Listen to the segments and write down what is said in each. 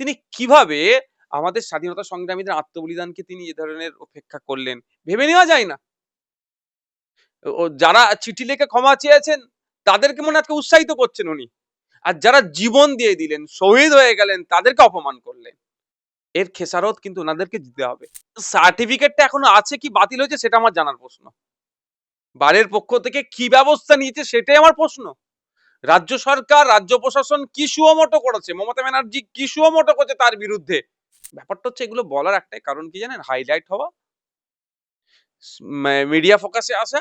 তিনি কীভাবে আমাদের স্বাধীনতা সংগ্রামীদের আত্মবলিদানকে তিনি এ ধরনের উপেক্ষা করলেন? ভেবে নেওয়া যায় না। ও যারা চিঠি লিখে ক্ষমা চেয়েছেন, তাদেরকে মনে আজকে উৎসাহিত করছেন উনি। আর যারা জীবন দিয়ে দিলেন, শহীদ হয়ে গেলেন, তাদেরকে অপমান করলেন। এর খেসারত কিন্তু ওনাদেরকে দিতে হবে। সার্টিফিকেটটা এখনও আছে কি বাতিল হয়েছে সেটা আমার জানার প্রশ্ন। বারের পক্ষ থেকে কি ব্যবস্থা নিয়েছে সেটাই আমার প্রশ্ন। রাজ্য সরকার, রাজ্য প্রশাসন কি সুমোটো করেছে? মমতা ব্যানার্জি কি সুমোটো করেছে তার বিরুদ্ধে? ব্যাপারটা হচ্ছে এগুলো বলার একটাই কারণ কি জানেন? হাইলাইট হওয়া। মিডিয়া ফোকাসে আসা,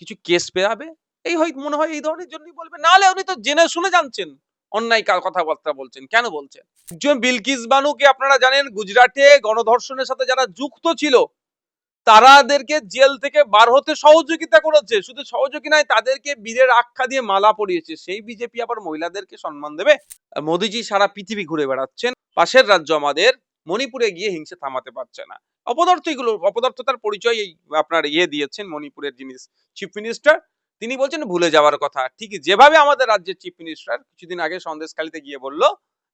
কিছু কেস পেয়াবে এই হয়, মনে হয় এই ধরনের জন্যই বলবে। নাহলে উনি তো জেনে শুনে জানছেন। অন্যায় কথাবার্তা বলছেন। কেন বলছেন? বিলকিস বানুকে আপনারা জানেন, গুজরাটে গণধর্ষণের সাথে যারা যুক্ত ছিল তারাদেরকে জেল থেকে বার হতে সহযোগিতা করেছে। শুধু সহযোগী নয়, তাদেরকে বীরের আখ্যা দিয়ে মালা পরিয়েছে। সেই বিজেপি আবার মহিলাদেরকে সম্মান দেবে। মোদিজি সারা পৃথিবী ঘুরে বেড়াচ্ছেন। পাশের রাজ্য আমাদের, মণিপুরে গিয়ে হিংসে থামাতে পারছে না। অপদার্থ এগুলো অপদার্থতার পরিচয় এই আপনার ইয়ে দিয়েছেন মণিপুরের যিনি চিফ মিনিস্টার তিনি বলছেন ভুলে যাওয়ার কথা। ঠিক যেভাবে আমাদের রাজ্যের চিফ মিনিস্টার কিছুদিন আগে সন্দেশখালিতে গিয়ে বলল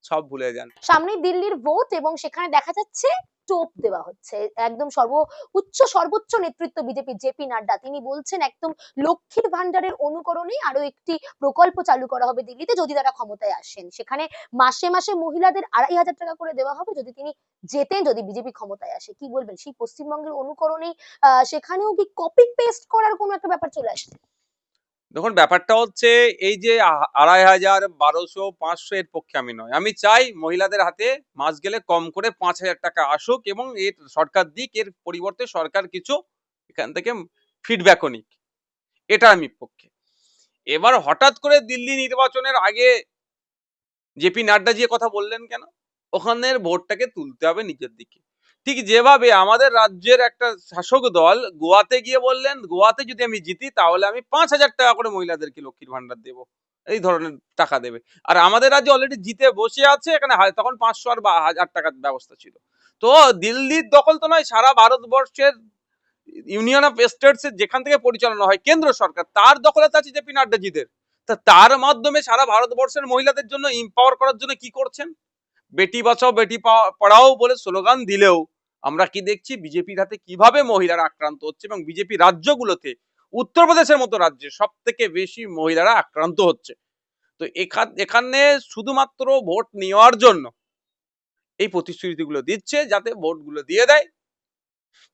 সব ভুলে যান। সামনে দিল্লির ভোট এবং সেখানে দেখা যাচ্ছে টোপ দেওয়া হচ্ছে। একদম সর্ব, উচ্চ, সর্বোচ্চ নেতৃত্ব বিজেপি জেপি নাড্ডা। তিনি বলছেন, একদম লক্ষ্মীর ভান্ডারের অনুকরণে আরও একটি প্রকল্প চালু করা হবে দিল্লিতে যদি তারা ক্ষমতায় আসেন। সেখানে মাসে মাসে মহিলাদের আড়াই হাজার টাকা করে দেওয়া হবে যদি তিনি জেতেন, যদি বিজেপি ক্ষমতায় আসে। কি বলবেন? সেই পশ্চিমবঙ্গের অনুকরণে আহ, সেখানেও কি কপি পেস্ট করার কোনো একটা ব্যাপার চলে আসছে? দেখুন, ব্যাপারটা হচ্ছে এই যে আড়াই হাজার বারোশো পাঁচশো এর পক্ষে আমি নয়। আমি চাই মহিলাদের হাতে মাস গেলে কম করে পাঁচ হাজার টাকা আসুক এবং এর সরকার দিক, এর পরিবর্তে সরকার কিছু এখান থেকে ফিডব্যাকও নিক। এটা আমি পক্ষে। এবার হঠাৎ করে দিল্লি নির্বাচনের আগে জেপি নাড্ডা যে কথা বললেন কেন? ওখানের ভোটটাকে তুলতে হবে নিজের দিকে। ঠিক যেভাবে আমাদের রাজ্যের একটা শাসক দল গোয়াতে গিয়ে বললেন, গোয়াতে যদি আমি জিতি, তাহলে আমি পাঁচ হাজার টাকা করে মহিলাদেরকে লক্ষ্মীর ভান্ডার দেব। এই ধরনের টাকা দেবে। আর আমাদের রাজ্যে অলরেডি জিতে বসে আছে, এখানে তখন পাঁচশো আর বা হাজার টাকার ব্যবস্থা ছিল। তো দিল্লির দখল তো নয়, সারা ভারতবর্ষের ইউনিয়ন অফ স্টেটস যেখান থেকে পরিচালনা হয়, কেন্দ্র সরকার, তার দখলতে আছে জেপি নাড্ডাজিদের তা তার মাধ্যমে সারা ভারতবর্ষের মহিলাদের জন্য ইম্পাওয়ার করার জন্য কি করছেন? বেটি বাঁচাও, বেটি পড়াও বলে স্লোগান দিলেও আমরা কি দেখছি? বিজেপির হাতে কীভাবে মহিলারা আক্রান্ত হচ্ছে এবং বিজেপি রাজ্যগুলোতে উত্তরপ্রদেশের মতো রাজ্যে সব থেকে বেশি মহিলারা আক্রান্ত হচ্ছে? তো এখানে শুধুমাত্র ভোট নেওয়ার জন্য এই প্রতিশ্রুতিগুলো দিচ্ছে যাতে ভোটগুলো দিয়ে দেয়।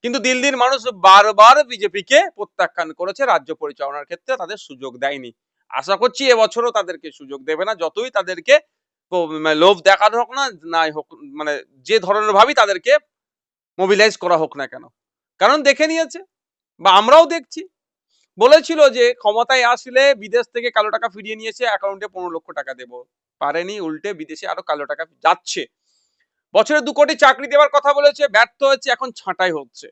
কিন্তু দিল্লির মানুষ বারবার বিজেপিকে প্রত্যাখ্যান করেছে, রাজ্য পরিচালনার ক্ষেত্রে তাদের সুযোগ দেয়নি। আশা করছি এবছরও তাদেরকে সুযোগ দেবে না, যতই তাদেরকে মানে লোভ দেখানো হোক না, নাই হোক মানে যে ধরনের ভাবি তাদেরকে মোবিলাইজ করা হোক না কেন? কারণ দেখে নিয়েছে বা আমরাও দেখছি। বলেছিল যে ক্ষমতায় আসলে বিদেশ থেকে কালো টাকা ফিরিয়ে নিয়েছে অ্যাকাউন্টে পনেরো লক্ষ টাকা দেব। পারেনি, উল্টে বিদেশে আরও কালো টাকা যাচ্ছে। বছরে দু কোটি চাকরি দেওয়ার কথা বলেছে, ব্যর্থ হচ্ছে এখন ছাঁটাই হচ্ছে।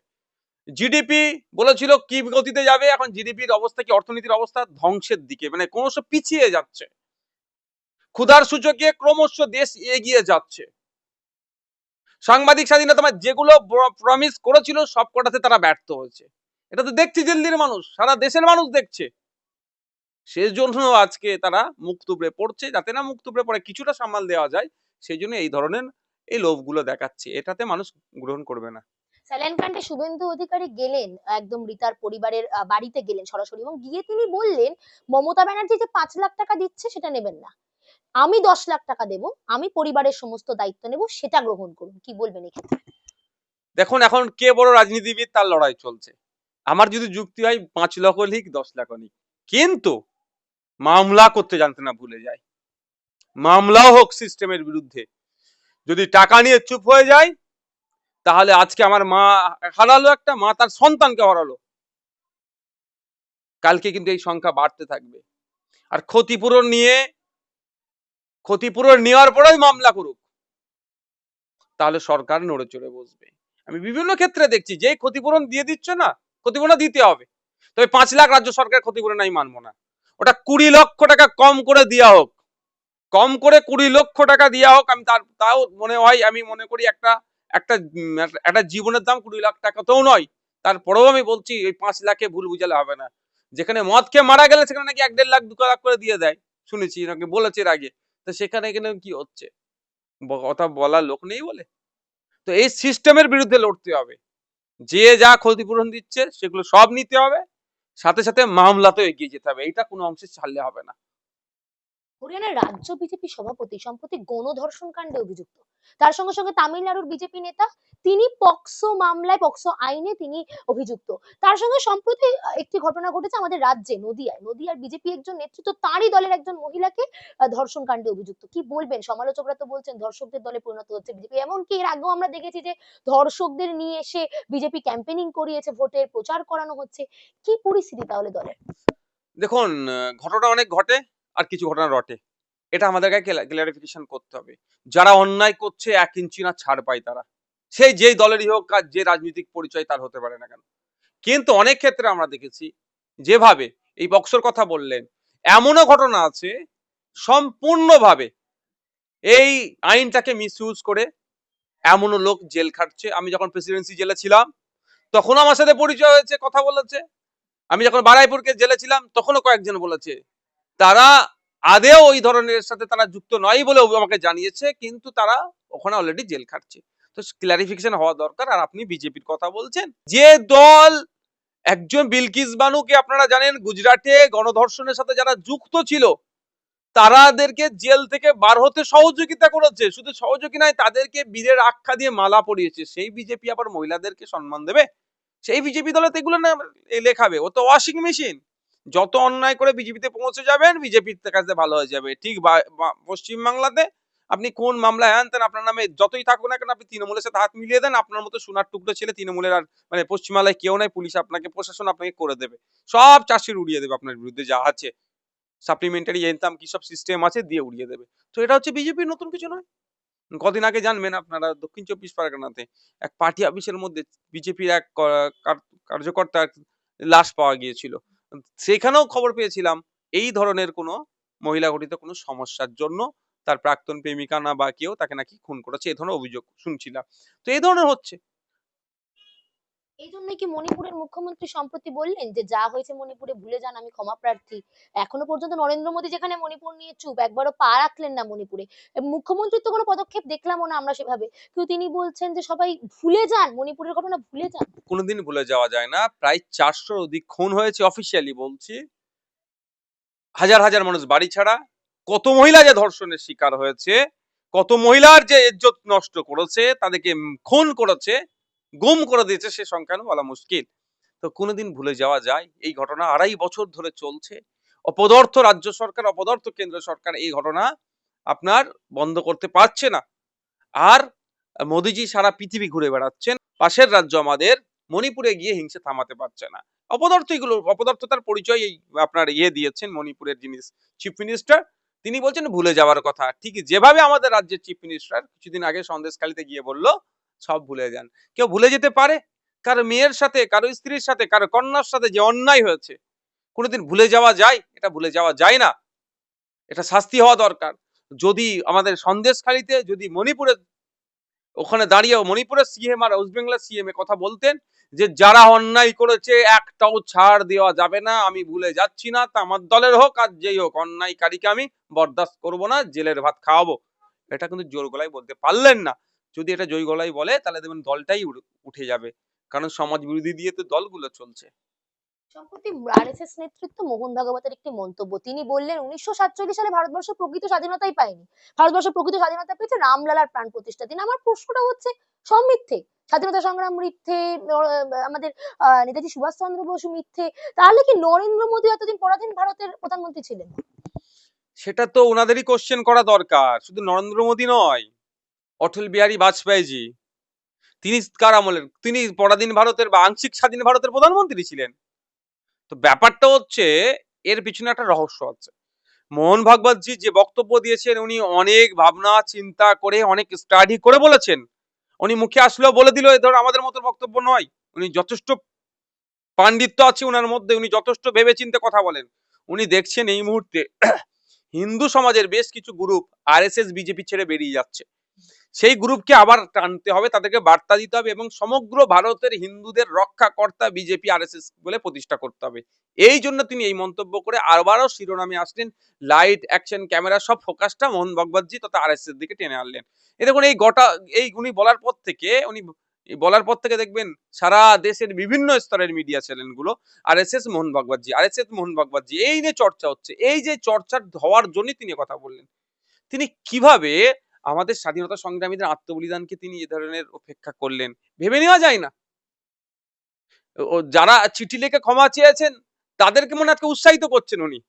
জিডিপি বলেছিল কি গতিতে যাবে, এখন জিডিপির অবস্থা কি, অর্থনীতির অবস্থা ধ্বংসের দিকে মানে ক্রমশ পিছিয়ে যাচ্ছে। ক্ষুধার সূচকে ক্রমশ দেশ এগিয়ে যাচ্ছে। সাংবাদিক স্বাধীনতা মানে যেগুলো প্রমিস করেছিল, সব কটাতে তারা ব্যর্থ হয়েছে। এটা তো দেখছি দিল্লির মানুষ, সারা দেশের মানুষ দেখছে। সেই জন্য আজকে তারা মুখ পড়ছে, যাতে না মুখ পড়ে, কিছুটা সামাল দেওয়া যায়, সেই জন্য এই ধরনের এই লোভগুলো দেখাচ্ছে। এটাতে মানুষ গ্রহণ করবে না। স্যালেন কান্টে শুভেন্দু অধিকারী গেলেন, একদম রিতার পরিবারের বাড়িতে গেলেন সরাসরি এবং গিয়ে তিনি বললেন, মমতা ব্যানার্জি যে পাঁচ লাখ টাকা দিচ্ছে, সেটা নেবেন না। আমি দশ লাখ টাকা দেব, আমি পরিবারের সমস্ত দায়িত্ব নেব, সেটা গ্রহণ করুন। কি বলবেন এক্ষেত্রে? দেখুন, এখন কে বড় রাজনীতিবিদ তার লড়াই চলছে। আমার যদি যুক্তি হয়, পাঁচ লক্ষ লিখ, দশ লাখ লিখ। কিন্তু মামলা করতে জানতে না ভুলে যায় মামলাও হোক সিস্টেমের বিরুদ্ধে। যদি টাকা নিয়ে চুপ হয়ে যায় তাহলে আজকে আমার মা হারালো একটা, মা তার সন্তানকে হারালো। কালকে কিন্তু এই সংখ্যা বাড়তে থাকবে। আর ক্ষতিপূরণ নিয়ে ক্ষতিপূরণ নেওয়ার পরেই মামলা করুক। তাহলে সরকার নড়ে চড়ে বসবে। আমি বিভিন্ন ক্ষেত্রে দেখছি, যে ক্ষতিপূরণ দিয়ে দিচ্ছে না, ক্ষতিপূরণ দিতে হবে। তবে পাঁচ লাখ রাজ্য সরকার ক্ষতিপূরণ আমি মানবো না। ওটা কুড়ি লক্ষ টাকা কম করে দেওয়া হোক। কম করে কুড়ি লক্ষ টাকা দেওয়া হোক, আমি তার, তাও মনে হয়, আমি মনে করি একটা একটা, একটা- একটা জীবনের দাম কুড়ি লাখ টাকা তো নয়। তারপরেও আমি বলছি ওই পাঁচ লাখে ভুল বুঝালে হবে না। যেখানে মদ খেয়ে মারা গেলে, সেখানে নাকি এক দেড় লাখ, দু লাখ করে দিয়ে দেয়। শুনেছি, নাকি বলেছে এর আগে। তো সেখানে এখানে কি হচ্ছে? কথা বলার লোক নেই বলে? তো এই সিস্টেমের বিরুদ্ধে লড়তে হবে। যে যা ক্ষতিপূরণ দিচ্ছে সেগুলো সব নিতে হবে। সাথে সাথে মামলাতেও এগিয়ে যেতে হবে। এইটা কোনো অংশে ছাড়লে হবে না। হরিয়ানার রাজ্য বিজেপি সভাপতি সম্প্রতি গণধর্ষণ কাণ্ডে অভিযুক্ত। তার সঙ্গে সঙ্গে তামিলনাড়ুর বিজেপি নেতা তিনি পক্সো মামলায়, পক্সো আইনে তিনি অভিযুক্ত। তার সঙ্গে সম্প্রতি একটি ঘটনা ঘটেছে আমাদের রাজ্যে, নদিয়ায়। নদিয়ার বিজেপি একজন নেতৃত্ব, তারই দলের একজন মহিলাকে ধর্ষণ কাণ্ডে অভিযুক্ত। কি বলবেন? সমালোচকরা তো বলছেন ধর্ষকদের দলে পরিণত হচ্ছে বিজেপি। এমনকি এর আগেও আমরা দেখেছি যে ধর্ষকদের নিয়ে এসে বিজেপি ক্যাম্পেনিং করিয়েছে ভোটের প্রচার করানো হচ্ছে। কি পরিস্থিতি তাহলে দলের? দেখুন ঘটনা অনেক ঘটে। আর কিছু ঘটনা রটে। এটা আমাদেরকে ক্লারিফিকেশন করতে হবে। যারা অন্যায় করছে, এক ইঞ্চি না ছাড় পায় তারা। সেই যেই দলেরই হোক আর যে রাজনৈতিক পরিচয় তার হতে পারে না কেন। কিন্তু অনেক ক্ষেত্রে আমরা দেখেছি, যেভাবে এই বক্সর কথা বললেন, এমনও ঘটনা আছে, সম্পূর্ণভাবে এই আইনটাকে মিসইউজ করে এমনও লোক জেল খাটছে। আমি যখন প্রেসিডেন্সি জেলে ছিলাম তখন আমার সাথে পরিচয় হয়েছে, কথা বলেছে। আমি যখন বারাইপুরকে জেলে ছিলাম, তখনও কয়েকজন বলেছে তারা আদেও ওই ধরনের সাথে তারা যুক্ত নয় বলে আমাকে জানিয়েছে, কিন্তু তারা ওখানে অলরেডি জেল খাটছে। তো ক্লারিফিকেশন হওয়া দরকার, আর আপনি বিজেপির কথা বলছেন। যে দল একজন বিলকিস বানুকে আপনারা জানেন, গুজরাটে গণধর্ষণের সাথে যারা যুক্ত ছিল, তারাদেরকে জেল থেকে বার হতে সহযোগিতা করেছে। শুধু সহযোগী নয়, তাদেরকে বীরের আখ্যা দিয়ে মালা পরিয়েছে। সেই বিজেপি আবার মহিলাদেরকে সম্মান দেবে? সেই বিজেপি দলে তো এগুলো না লেখাবে। ও তো ওয়াশিং মেশিন যত অন্যায় করে বিজেপিতে পৌঁছে যাবেন, বিজেপির কাছে ভালো হয়ে যাবে। ঠিক পশ্চিমবাংলাতে আপনি কোন মামলায় আনতেন, আপনার নামে যতই থাকুক না কেন, আপনি তৃণমূলের সাথে হাত মিলিয়ে দেন, আপনার মতো সোনার টুকরো ছেলে তৃণমূলের আর মানে পশ্চিমবাংলায় কেউ নাই, পুলিশ আপনাকে, প্রশাসন আপনাকে করে দেবে। সব চাষির উড়িয়ে দেবে আপনার বিরুদ্ধে যা আছে। সাপ্লিমেন্টারি ইনকাম কি সব সিস্টেম আছে, দিয়ে উড়িয়ে দেবে। তো এটা হচ্ছে বিজেপির নতুন কিছু নয়? কদিন আগে জানবেন আপনারা, দক্ষিণ চব্বিশ পরগনাতে এক পার্টি অফিসের মধ্যে বিজেপির এক কার্যকর্তার লাশ পাওয়া গিয়েছিল। সেখানেও খবর পেয়েছিলাম, এই ধরনের কোনো মহিলা ঘটিত কোনো সমস্যার জন্য তার প্রাক্তন প্রেমিকা না বা কেউ তাকে নাকি খুন করেছে, এ ধরনের অভিযোগ শুনছিলাম। তো এই ধরনের হচ্ছে। এই জন্যই কি মণিপুরের মুখ্যমন্ত্রী সম্প্রতি বললেন যে, যা হয়েছে মণিপুরে, ভুলে যান, আমি ক্ষমা প্রার্থী। এখনও পর্যন্ত নরেন্দ্র মোদী যেখানে মণিপুর নিয়ে চুপ, একবারও পা রাখলেন না মণিপুরে। মুখ্যমন্ত্রীর তো কোনো পদক্ষেপ দেখলামও না আমরা সেভাবে। কিন্তু তিনি বলছেন যে, সবাই ভুলে যান, মণিপুরের ঘটনা ভুলে যান। কোনোদিন ভুলে যাওয়া যায় না। প্রায় চারশোর অধিক খুন হয়েছে অফিসিয়ালি বলছি। হাজার হাজার মানুষ বাড়ি ছাড়া। কত মহিলা যে ধর্ষণের শিকার হয়েছে, কত মহিলার যে ইজ্জত নষ্ট করেছে, তাদেরকে খুন করেছে গুম করে দিয়েছে সে সংখ্যানো বলা মুশকিল। তো কোনোদিন ভুলে যাওয়া যায়, এই ঘটনা আড়াই বছর ধরে চলছে। অপদার্থ রাজ্য সরকার, অপদার্থ কেন্দ্র সরকার এই ঘটনা আপনার বন্ধ করতে পারছে না। আর মোদিজি সারা পৃথিবী ঘুরে বেড়াচ্ছেন, পাশের রাজ্য আমাদের মণিপুরে গিয়ে হিংসা থামাতে পারছে না। অপদার্থ এগুলো, অপদার্থতার পরিচয় এই আপনার ইয়ে দিয়েছেন মণিপুরের যিনি চিফ মিনিস্টার তিনি বলছেন ভুলে যাওয়ার কথা। ঠিক যেভাবে আমাদের রাজ্যের চিফ মিনিস্টার কিছুদিন আগে সন্দেশখালিতে গিয়ে বলল সব ভুলে যান। কেউ ভুলে যেতে পারে? কারও মেয়ের সাথে, কারও স্ত্রীর সাথে, কারও কন্যার সাথে যে অন্যায় হয়েছে, কোনোদিন ভুলে যাওয়া যায়? এটা ভুলে যাওয়া যায় না। এটা শাস্তি হওয়া দরকার। যদি আমাদের সন্দেশখালিতে, যদি মণিপুরে, ওখানে দাঁড়িয়ে মণিপুরের সিএম আর ওয়েস্ট বেঙ্গলের সিএম এ কথা বলতেন যে, যারা অন্যায় করেছে, একটাও ছাড় দেওয়া যাবে না। আমি ভুলে যাচ্ছি না। তা আমার দলের হোক আর যেই হোক, অন্যায়কারীকে আমি বরদাস্ত করব না। জেলের ভাত খাওয়াবো। এটা কিন্তু জোর গলায় বলতে পারলেন না। যদি এটা জয় গলায় বলে তাহলে দেখবেন দলটাই উঠে যাবে। কারণ সমাজ বিরোধী দিয়ে তো দলগুলো চলছে। সম্প্রতি আরএসএস নেতৃত্ব মোহন ভাগবতের একটি মন্তব্য তিনি বললেন উনিশশো সাতচল্লিশ সালে ভারতবর্ষ প্রকৃত স্বাধীনতাই পায়নি। ভারতবর্ষ প্রকৃত স্বাধীনতা পেয়েছে রামলালার প্রাণ প্রতিষ্ঠা। দিন আমার প্রশ্নটা হচ্ছে সব মিথ্যে স্বাধীনতা সংগ্রাম মিথ্যে আমাদের আহ, নেতাজি সুভাষচন্দ্র বসু মিথ্যে তাহলে কি নরেন্দ্র মোদী এতদিন পরাধীন ভারতের প্রধানমন্ত্রী ছিলেন? সেটা তো ওনাদেরই কোশ্চেন করা দরকার। শুধু নরেন্দ্র মোদী নয় অটল বিহারী বাজপেয়ীজি, তিনি কার আমলের তিনি পরাধীন ভারতের বা আংশিক স্বাধীন ভারতের প্রধানমন্ত্রী ছিলেন। তো ব্যাপারটা হচ্ছে, এর পিছনে একটা রহস্য আছে। মোহন ভাগবতজি যে বক্তব্য দিয়েছেন, উনি অনেক ভাবনা, চিন্তা করে, অনেক স্টাডি করে বলেছেন। উনি মুখে আসলেও বলে দিল, এ ধর, আমাদের মতো বক্তব্য নয়। উনি যথেষ্ট পাণ্ডিত্য আছে উনার মধ্যে, উনি যথেষ্ট ভেবেচিন্তে কথা বলেন। উনি দেখছেন এই মুহূর্তে হিন্দু সমাজের বেশ কিছু গ্রুপ আরএসএস বিজেপি ছেড়ে বেরিয়ে যাচ্ছে। সেই গ্রুপকে আবার টানতে হবে, তাদেরকে বার্তা দিতে হবে এবং সমগ্র ভারতের হিন্দুদের রক্ষাকর্তা বিজেপি আরএসএস বলে প্রতিষ্ঠা করতে হবে। এই জন্য তিনি এই মন্তব্য করে আবারও শিরোনামে আসলেন। লাইট অ্যাকশন ক্যামেরা সব ফোকাসটা মোহন ভগবতজি তথা আরএসএস দিকে টেনে আনলেন। এ দেখুন, এই গোটা, এই উনি বলার পর থেকে, উনি বলার পর থেকে দেখবেন সারা দেশের বিভিন্ন স্তরের মিডিয়া চ্যানেলগুলো আর এস এস মোহন ভাগবতজি আর এস এস মোহন ভাগবতজি, এই নিয়ে চর্চা হচ্ছে, এই যে চর্চা হওয়ার জন্যই তিনি কথা বললেন। তিনি কীভাবে আমাদের স্বাধীনতা সংগ্রামীদের আত্মবলিদানকে তিনি এ ধরনের উপেক্ষা করলেন। ভেবে নেওয়া যায় না। ও- যারা চিঠি লিখে ক্ষমা চেয়েছেন, তাদেরকে মনে আজকে উৎসাহিত করছেন উনি।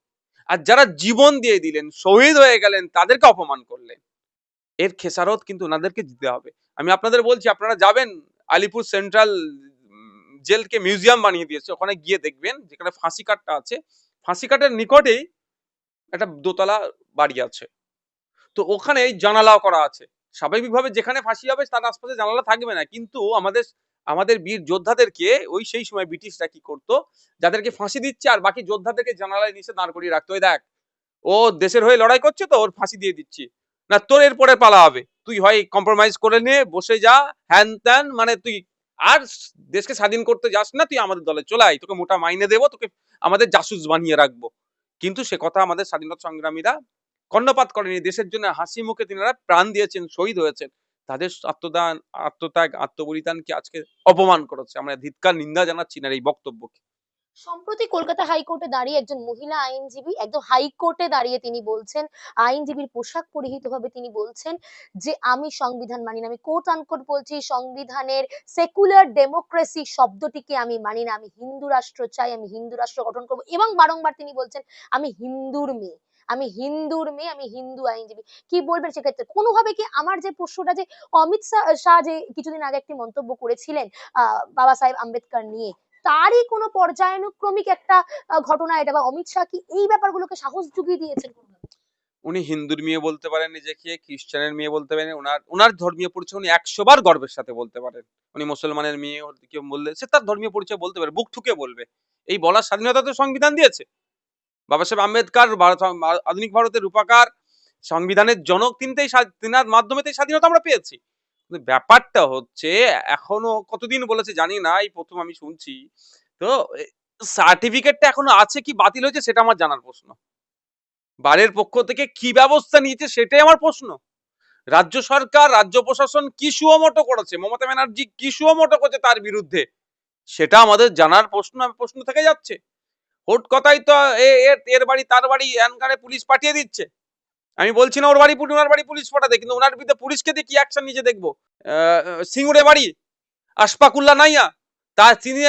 আর যারা জীবন দিয়ে দিলেন, শহীদ হয়ে গেলেন, তাদেরকে অপমান করলেন। এর খেসারত কিন্তু ওনাদেরকে দিতে হবে। আমি আপনাদের বলছি, আপনারা যাবেন, আলিপুর সেন্ট্রাল জেলকে মিউজিয়াম বানিয়ে দিয়েছে। ওখানে গিয়ে দেখবেন, যেখানে ফাঁসি কাঠটা আছে। ফাঁসি কাঠের নিকটেই একটা দোতলা বাড়ি আছে। তো ওখানে জানালাও করা আছে। স্বাভাবিকভাবে যেখানে ফাঁসি হবে তার আশপাশে জানালা থাকবে না। কিন্তু আমাদের আমাদের বীর যোদ্ধাদেরকে ওই সেই সময় ব্রিটিশরা কি করতো? যাদেরকে ফাঁসি দিচ্ছে আর বাকি যোদ্ধাদেরকে জানালায় নিচে দাঁড় করিয়ে রাখতো। ওই দেখ, ও দেশের হয়ে লড়াই করছে তো, ওর ফাঁসি দিয়ে দিচ্ছি। না, তোর এরপরে পালা হবে। তুই হয় কম্প্রোমাইজ করে নে, বসে যা, হ্যান ত্যান মানে তুই আর দেশকে স্বাধীন করতে যাস না, তুই আমাদের দলে চলে আয়। তোকে মোটা মাইনে দেবো, তোকে আমাদের জাসুস বানিয়ে রাখব। কিন্তু সে কথা আমাদের স্বাধীনতা সংগ্রামীরা কর্ণপাত করেনি। দেশের জন্য হাসি মুখে তিনারা প্রাণ দিয়েছেন, শহীদ হয়েছেন। তাদের আত্মদান, আত্মত্যাগ আত্মবলিদানকে আজকে অপমান করেছে। আমরা ধিৎকার নিন্দা জানাচ্ছি না এই বক্তব্যকে। সম্প্রতি কলকাতা হাইকোর্টে দাঁড়িয়ে একজন মহিলা আইনজীবী, একদম হাইকোর্টে দাঁড়িয়ে তিনি বলছেন, আইনজীবীর পোশাক পরিহিত ভাবে তিনি বলছেন যে, আমি সংবিধান মানি না। আমি কোট আনকোট বলছি, সংবিধানের সেকুলার ডেমোক্রেসি শব্দটিকে আমি মানি না। আমি হিন্দু রাষ্ট্র চাই, আমি হিন্দু রাষ্ট্র গঠন করব। এবং বারংবার তিনি বলছেন, আমি হিন্দুর মেয়ে। আমি হিন্দুর মেয়ে, আমি হিন্দু আইনজীবী। কি বলবেন সেক্ষেত্রে? কোনোভাবে কি আমার যে প্রশ্নটা যে অমিত শাহ- যে কিছুদিন আগে একটি মন্তব্য করেছিলেন বাবা সাহেব আম্বেদকর নিয়ে, তারই কোনো পর্যায়ানুক্রমিক একটা ঘটনা এটা বা অমিত শাহ কি এই ব্যাপারগুলোকে সাহস জুগিয়ে দিয়েছেন? উনি হিন্দুর মেয়ে বলতে পারেন, নিজেকে খ্রিস্টানের মেয়ে বলতে পারেন ওনার ওনার ধর্মীয় পরিচয় উনি একশো বার গর্বের সাথে বলতে পারেন। উনি মুসলমানের মেয়ে, কেউ বললে, সে তার ধর্মীয় পরিচয় বলতে পারে, বুক ঠুকে বলবে। এই বলার স্বাধীনতা তো সংবিধান দিয়েছে। বাবা সাহেব আম্বেদকর আধুনিক ভারতের রূপাকার, সংবিধানের জনক, তিনটেই তিনার মাধ্যমে তো এই স্বাধীনতা আমরা পেয়েছি। ব্যাপারটা হচ্ছে, এখনও কতদিন বলেছে জানি না, এই প্রথম আমি শুনছি। তো সার্টিফিকেটটা এখনও আছে কি বাতিল হয়েছে সেটা আমার জানার প্রশ্ন। বারের পক্ষ থেকে কি ব্যবস্থা নিয়েছে সেটাই আমার প্রশ্ন। রাজ্য সরকার, রাজ্য প্রশাসন কি সুমোটো করেছে? মমতা ব্যানার্জি কি সুমোটো করেছে তার বিরুদ্ধে? সেটা আমাদের জানার প্রশ্ন প্রশ্ন থেকে যাচ্ছে। হোট কথাই তো এর বাড়ি, তার বাড়ি এনকারে পুলিশ পাঠিয়ে দিচ্ছে। আমি বলছি না ওর বাড়ি ওনার বাড়ি পুলিশ পাঠাতে, কিন্তু ওনার বিরুদ্ধে পুলিশকে দিয়ে কি অ্যাকশন নিচে দেখব? সিঙ্গুরে বাড়ি আশপাকুল্লা নাইয়া, তার তিনি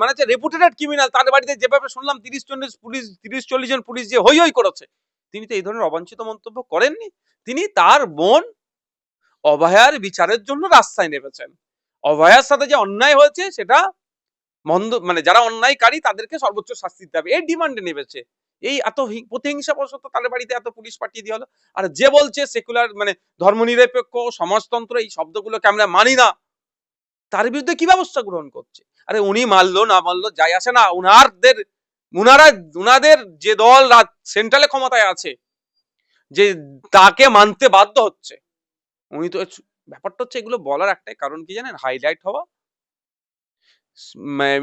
মানে হচ্ছে রেপুটেড ক্রিমিনাল তার বাড়িতে যেভাবে শুনলাম তিরিশ চল্লিশ পুলিশ, তিরিশ চল্লিশ জন পুলিশ যে হই হই করেছে। তিনি তো এই ধরনের অবাঞ্ছিত মন্তব্য করেননি। তিনি তার বোন অভয়ার বিচারের জন্য রাস্তায় নেমেছেন। অভয়ার সাথে যে অন্যায় হয়েছে, সেটা মন্দ মানে যারা অন্যায়কারী, তাদেরকে সর্বোচ্চ শাস্তি দিতে হবে। এই ডিমান্ডে নেমেছে। এই এত হি- প্রতিহিংসা বশত তাদের বাড়িতে এত পুলিশ পাঠিয়ে দিয়ে হলো। আর যে বলছে সেকুলার মানে ধর্মনিরপেক্ষ, সমাজতন্ত্র, এই শব্দগুলোকে আমরা মানি না, তার বিরুদ্ধে কি ব্যবস্থা গ্রহণ করছে? আরে উনি মানলো, না মানলো, যাই আসে না, উনারদের, উনারা, উনাদের যে দল সেন্ট্রালে ক্ষমতায় আছে, যে তাকে মানতে বাধ্য হচ্ছে, উনি তো ব্যাপারটা হচ্ছে এগুলো বলার একটাই কারণ কি জানেন? হাইলাইট হওয়া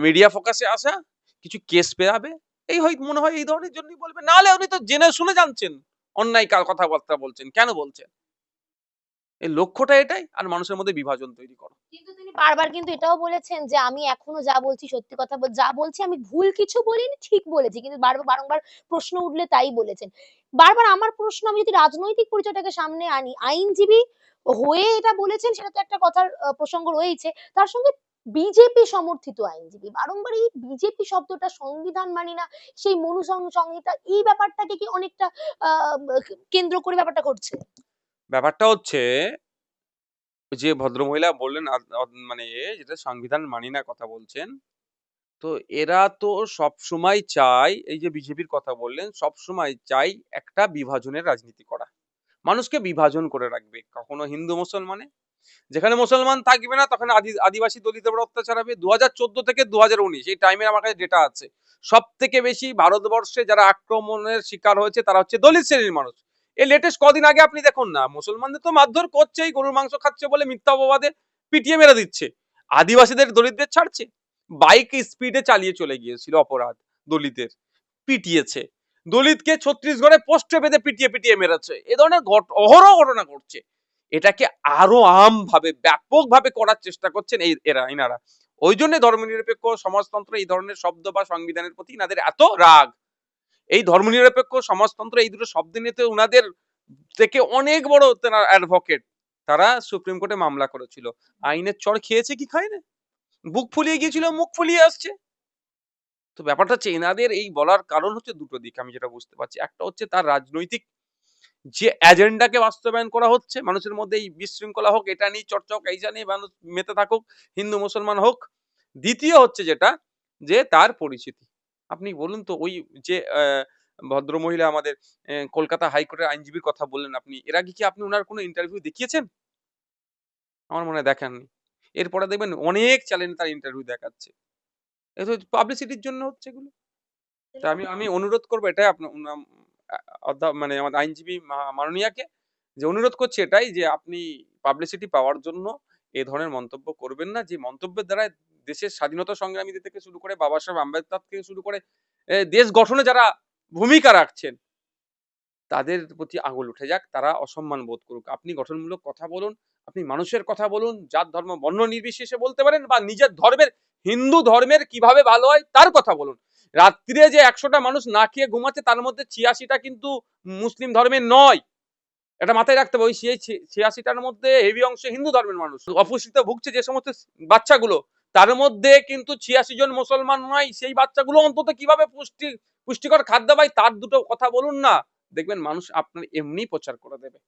মিডিয়া ফোকাসে আসা, কিছু কেস পেরাবে, এই হয়, মনে হয় এই ধরনের জন্যই বলবে। নাহলে উনি তো জেনে শুনে জানছেন, অন্যায় কার কথাবার্তা বলছেন, কেন বলছেন? এই লক্ষ্যটা এটাই, আর মানুষের মধ্যে বিভাজন তৈরি করা। কিন্তু তিনি বারবার কিন্তু এটাও বলেছেন যে, আমি এখনও যা বলছি সত্যি কথা বল, যা বলছি আমি ভুল কিছু বলিনি, ঠিক বলেছি। কিন্তু বারবার, বারংবার প্রশ্ন উঠলে তাই বলেছেন। বারবার আমার প্রশ্ন, আমি যদি রাজনৈতিক পরিচয়টাকে সামনে আনি, আইনজীবী হয়ে এটা বলেছেন, সেটা তো একটা কথার প্রসঙ্গ রয়েছে তার সঙ্গে বিজেপি সমর্থিত আইনজীবী। বারংবার এই বিজেপি শব্দটা সংবিধান মানি না, সেই মনুসং সংহিতা, এই ব্যাপারটাকে কি অনেকটা কেন্দ্র করে ব্যাপারটা ঘটছে? ব্যাপারটা হচ্ছে যে ভদ্রমহিলা বললেন মানে যেটা সংবিধান মানি না কথা বলছেন, তো এরা তো সব সময় চায়, এই যে বিজেপির কথা বললেন সব সময় চাই একটা বিভাজনের রাজনীতি করা। মানুষকে বিভাজন করে রাখবে, কখনো হিন্দু মুসলমানে যেখানে মুসলমান থাকবে না, তখন আদি, আদিবাসী দলিতের উপর অত্যাচার হবে। দু হাজার চোদ্দ থেকে দু হাজার উনিশ, এই টাইমে আমার কাছে ডেটা আছে। সব থেকে বেশি ভারতবর্ষে যারা আক্রমণের শিকার হয়েছে, তারা হচ্ছে দলিত শ্রেণির মানুষ। এই লেটেস্ট কদিন আগে আপনি দেখুন না, মুসলমানদের তো মারধর করছেই গরুর মাংস খাচ্ছে বলে মিথ্যা অপবাদে পিটিয়ে মেরে দিচ্ছে। আদিবাসীদের দলিতদের ছাড়ছে। বাইক স্পিডে চালিয়ে চলে গিয়েছিল অপরাধ, দলিতের। পিটিয়েছে। দলিতকে ছত্রিশগড়ে পোস্টে বেঁধে পিটিয়ে পিটিয়ে মেরেছে। এ ধরনের অহরহ ঘটনা ঘটছে। এটাকে আরও আম ভাবে ব্যাপক ভাবে করার চেষ্টা করছেন এই এরা এনারা ওই জন্য ধর্মনিরপেক্ষ সমাজতন্ত্র এই ধরনের শব্দ বা সংবিধানের প্রতি এনাদের এত রাগ। এই ধর্মনিরপেক্ষ সমাজতন্ত্র এই দুটো শব্দ নিতে ওনাদের থেকে অনেক বড় অ্যাডভোকেট তারা সুপ্রিম কোর্টে মামলা করেছিল। আইনের চড় খেয়েছে কি খায় না বুক ফুলিয়ে গিয়েছিল, মুখ ফুলিয়ে আসছে। তো ব্যাপারটা হচ্ছে এনাদের এই বলার কারণ হচ্ছে দুটো দিক, আমি যেটা বুঝতে পারছি। একটা হচ্ছে তার রাজনৈতিক যে এজেন্ডাকে বাস্তবায়ন করা হচ্ছে, মানুষের মধ্যে এই বিশৃঙ্খলা হোক, এটা নিয়ে চর্চা হোক এই নিয়ে মানুষ মেতে থাকুক, হিন্দু, মুসলমান হোক। দ্বিতীয় হচ্ছে যেটা, যে তার পরিচিতি। আপনি বলুন তো, ওই যে ভদ্র মহিলা আমাদের কলকাতা হাইকোর্টের আইনজীবীর কথা বললেন আপনি, এর আগে কি আপনি ওনার কোনো ইন্টারভিউ দেখিয়েছেন? আমার মনে হয় দেখাননি। এরপরে দেখবেন অনেক চ্যানেলে তার ইন্টারভিউ দেখাচ্ছে। এই তো পাবলিসিটির জন্য হচ্ছে এগুলো। তা আমি আমি অনুরোধ করব, এটাই আপনার মানে আমাদের আইনজীবী মাননীয়াকে যে অনুরোধ করছি এটাই যে আপনি পাবলিসিটি পাওয়ার জন্য এ ধরনের মন্তব্য করবেন না। যে মন্তব্যের দ্বারা দেশের স্বাধীনতা সংগ্রামীদের থেকে শুরু করে বাবা সাহেব আম্বেদকর থেকে শুরু করে দেশ গঠনে যারা ভূমিকা রাখছেন, তাদের প্রতি আঙুল উঠে যাক, তারা অসম্মান বোধ করুক। আপনি গঠনমূলক কথা বলুন, আপনি মানুষের কথা বলুন, জাত, ধর্ম, বর্ণ নির্বিশেষে বলতে পারেন বা নিজের ধর্মের, হিন্দু ধর্মের কীভাবে ভালো হয়, তার কথা বলুন। রাত্রিরে যে একশোটা মানুষ না খেয়ে ঘুমাচ্ছে, তার মধ্যে ছিয়াশিটা কিন্তু মুসলিম ধর্মের নয়। এটা মাথায় রাখতে হবে, ওই ছিয়াশিটার মধ্যে হেভি অংশ হিন্দু ধর্মের মানুষ। অপুষ্টিতে ভুগছে যে সমস্ত বাচ্চাগুলো, তার মধ্যে কিন্তু ছিয়াশি জন মুসলমান নয়, সেই বাচ্চাগুলো অন্তত কীভাবে পুষ্টি, পুষ্টিকর খাদ্য পায়, তার দুটো কথা বলুন না। দেখবেন মানুষ আপনার এমনি প্রচার করে দেবে।